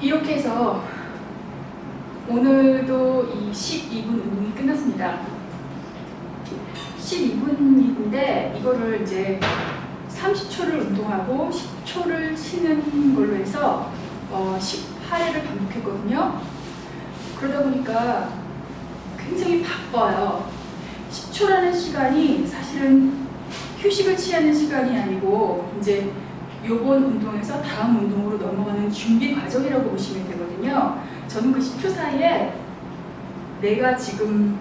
이렇게 해서 오늘도 이 12분 운동이 끝났습니다. 12분인데 이거를 이제 30초를 운동하고 10초를 쉬는 걸로 해서 어, 18회를 반복했거든요. 그러다 보니까 굉장히 바빠요. 10초라는 시간이 사실은 휴식을 취하는 시간이 아니고 이제 요번 운동에서 다음 운동으로 넘어가는 준비 과정이라고 보시면 되거든요. 저는 그 10초 사이에 내가 지금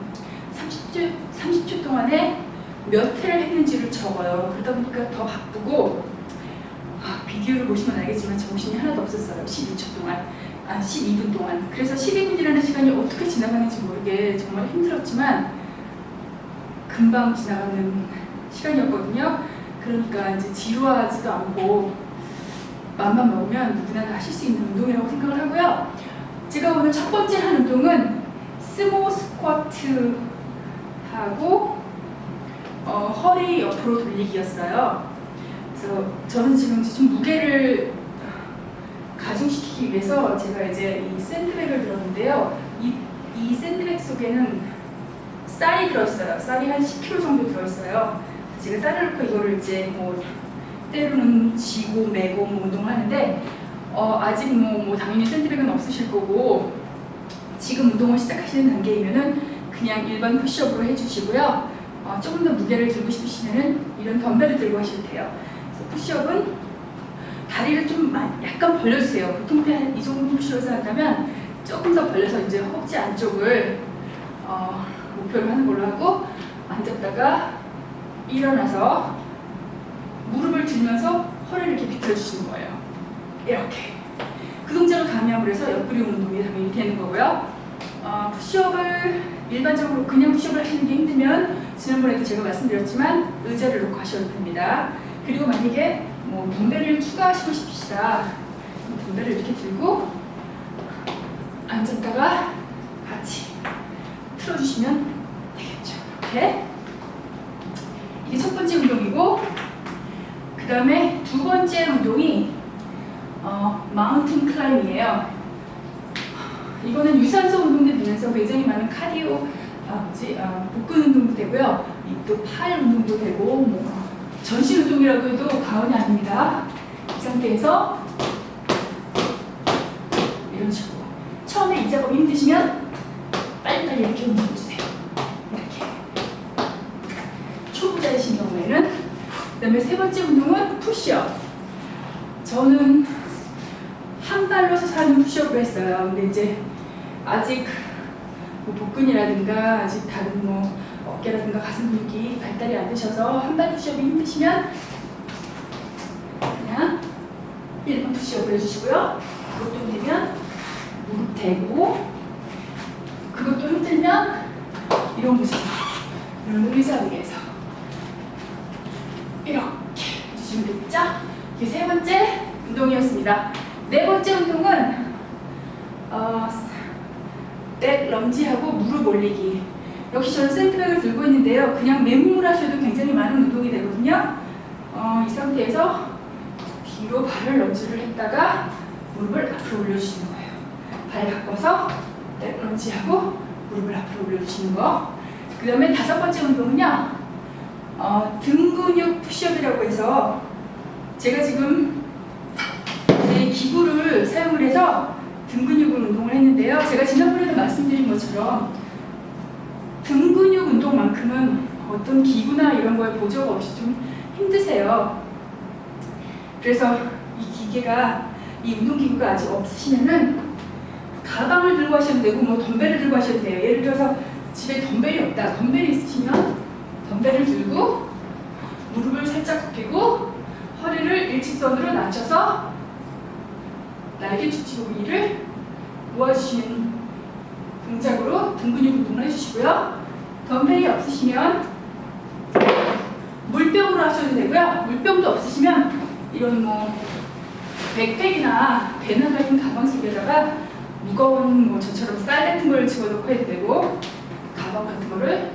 30초, 30초 동안에 몇 회를 했는지를 적어요. 그러다 보니까 더 바쁘고 아, 비디오를 보시면 알겠지만 정신이 하나도 없었어요. 12초 동안. 아, 12분 동안. 그래서 12분이라는 시간이 어떻게 지나가는지 모르게 정말 힘들었지만 금방 지나가는 시간이었거든요. 그러니까 이제 지루하지도 않고 맘만 먹으면 누구나 다 하실 수 있는 운동이라고 생각을 하고요. 제가 오늘 첫 번째 한 운동은 스모 스쿼트 하고 어, 허리 옆으로 돌리기였어요. 그래서 저는 지금 좀 무게를 가중시키기 위해서 제가 이제 이 샌드백을 들었는데요. 이, 이 샌드백 속에는 쌀이 들어있어요. 쌀이 한 10kg 정도 들어있어요. 제가 넣고 이거를 이제 뭐 때로는 지고 매고 뭐 운동을 하는데 어, 아직 뭐, 뭐 당연히 샌드백은 없으실 거고 지금 운동을 시작하시는 단계이면은 그냥 일반 푸시업으로 해주시고요. 어, 조금 더 무게를 들고 싶으시면은 이런 덤벨을 들고 하셔도 돼요. 푸시업은 다리를 좀 마- 약간 벌려주세요. 보통 한이 정도 푸시업을 한다면 조금 더 벌려서 이제 허벅지 안쪽을 어, 목표로 하는 걸로 하고 앉았다가 일어나서 무릎을 들면서 허리를 이렇게 비틀어주시는 거예요. 이렇게. 그 동작을 가미함으로 해서 옆구리 운동이 당연히 되는 거고요. 어, 푸시업을 일반적으로 그냥 푸시업을 하시는 게 힘들면 지난번에도 제가 말씀드렸지만 의자를 놓고 하셔도 됩니다. 그리고 만약에 뭐 덤벨을 추가하시고 싶으시다. 덤벨을 이렇게 들고 앉았다가 같이 틀어주시면 되겠죠. 이렇게. 이게 첫 번째 운동이고 그 다음에 두 번째 운동이 어, 마운틴 클라임이에요. 이거는 유산소 운동도 되면서 굉장히 많은 카디오, 아, 뭐지, 아, 복근 운동도 되고요. 또 팔 운동도 되고, 뭐 전신 운동이라고 해도 과언이 아닙니다. 이 상태에서 이런 식으로 처음에 이 작업이 힘드시면 빨리빨리 이렇게 움직여주세요. 이렇게 초보자이신 경우에는 그다음에 세 번째 운동은 푸시업. 저는 한 발로 서서 하는 푸시업을 했어요. 근데 이제 아직 뭐 복근이라든가 아직 다른 뭐 어깨라든가 가슴 근육이 발달이 안 되셔서 한 발 푸시업이 힘드시면 그냥 일반 푸시업을 해주시고요. 그것도 힘들면 무릎 대고 그것도 힘들면 이런 모습 이런 의자 위에서 이렇게 해주시면 되겠죠? 이게 세 번째 운동이었습니다. 네 번째 운동은 어, 백 런지하고 무릎 올리기. 역시 저는 샌드백을 들고 있는데요. 그냥 맨몸을 하셔도 굉장히 많은 운동이 되거든요. 어, 이 상태에서 뒤로 발을 런지를 했다가 무릎을 앞으로 올려주시는 거예요. 발 바꿔서 백 런지하고 무릎을 앞으로 올려주시는 거. 그 다음에 다섯 번째 운동은요. 어, 등 근육 푸시업이라고 해서 제가 지금 제 기구를 사용을 해서 등 근육을 운동을 했는데요. 제가 지난번에도 말씀드린 것처럼 등 근육 운동만큼은 어떤 기구나 이런 거에 보조가 없이 좀 힘드세요. 그래서 이 기계가 이 운동 기구가 아직 없으시면은 가방을 들고 하셔도 되고 뭐 덤벨을 들고 하셔도 돼요. 예를 들어서 집에 덤벨이 없다. 덤벨이 있으시면 덤벨을 들고 무릎을 살짝 굽히고 허리를 일직선으로 낮춰서 날개 축지고 위를 모아주시는 동작으로 등 근육 운동을 해주시고요. 덤벨이 없으시면 물병으로 하셔도 되고요. 물병도 없으시면 이런 뭐 백팩이나 배낭 같은 가방 속에다가 무거운 뭐 저처럼 쌀 같은 걸 집어넣고 해도 되고 가방 같은 거를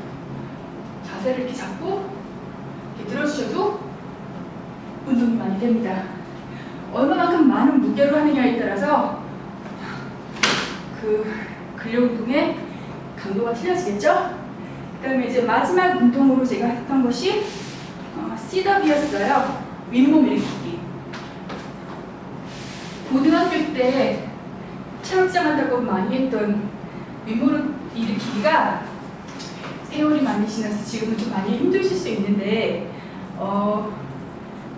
자세를 이렇게 잡고 이렇게 들어주셔도 운동이 많이 됩니다. 얼마만큼 많은 무게로 하느냐에 따라서 그 근력 운동의 강도가 틀려지겠죠? 그 다음에 이제 마지막 운동으로 제가 했던 것이 어, 시더비였어요. 윗몸 일으키기. 고등학교 때 체육장 한다고 많이 했던 윗몸 일으키기가 세월이 많이 지나서 지금은 좀 많이 힘드실 수 있는데 어,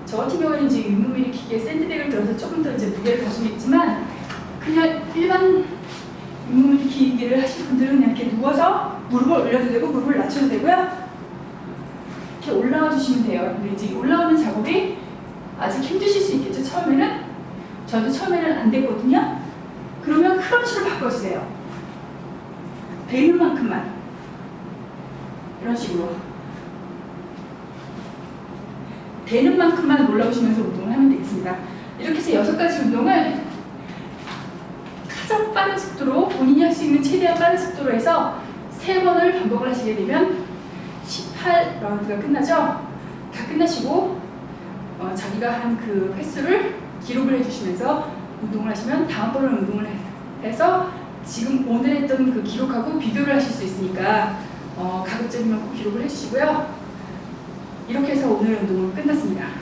저 같은 경우는 이제 윗몸 일으키기에 샌드백을 들어서 조금 더 이제 무게를 가지겠지만 그냥 일반 윗몸 일으키기를 하실 분들은 그냥 이렇게 누워서 무릎을 올려도 되고 무릎을 낮춰도 되고요. 이렇게 올라와 주시면 돼요. 근데 이제 올라오는 작업이 아직 힘드실 수 있겠죠. 처음에는 저도 처음에는 안 됐거든요. 그러면 크런치로 바꿔주세요. 되는 만큼만 이런 식으로 되는 만큼만 올라오시면서 운동을 하면 되겠습니다. 이렇게 해서 여섯 가지 운동을 가장 빠른 속도로 본인이 할 수 있는 최대한 빠른 속도로 해서 세 번을 반복을 하시게 되면 18라운드가 끝나죠. 다 끝나시고 어, 자기가 한 그 횟수를 기록을 해주시면서 운동을 하시면 다음번에 운동을 해- 해서 지금 오늘 했던 그 기록하고 비교를 하실 수 있으니까 어, 가급적이면 꼭 기록을 해주시고요. 이렇게 해서 오늘 운동은 끝났습니다.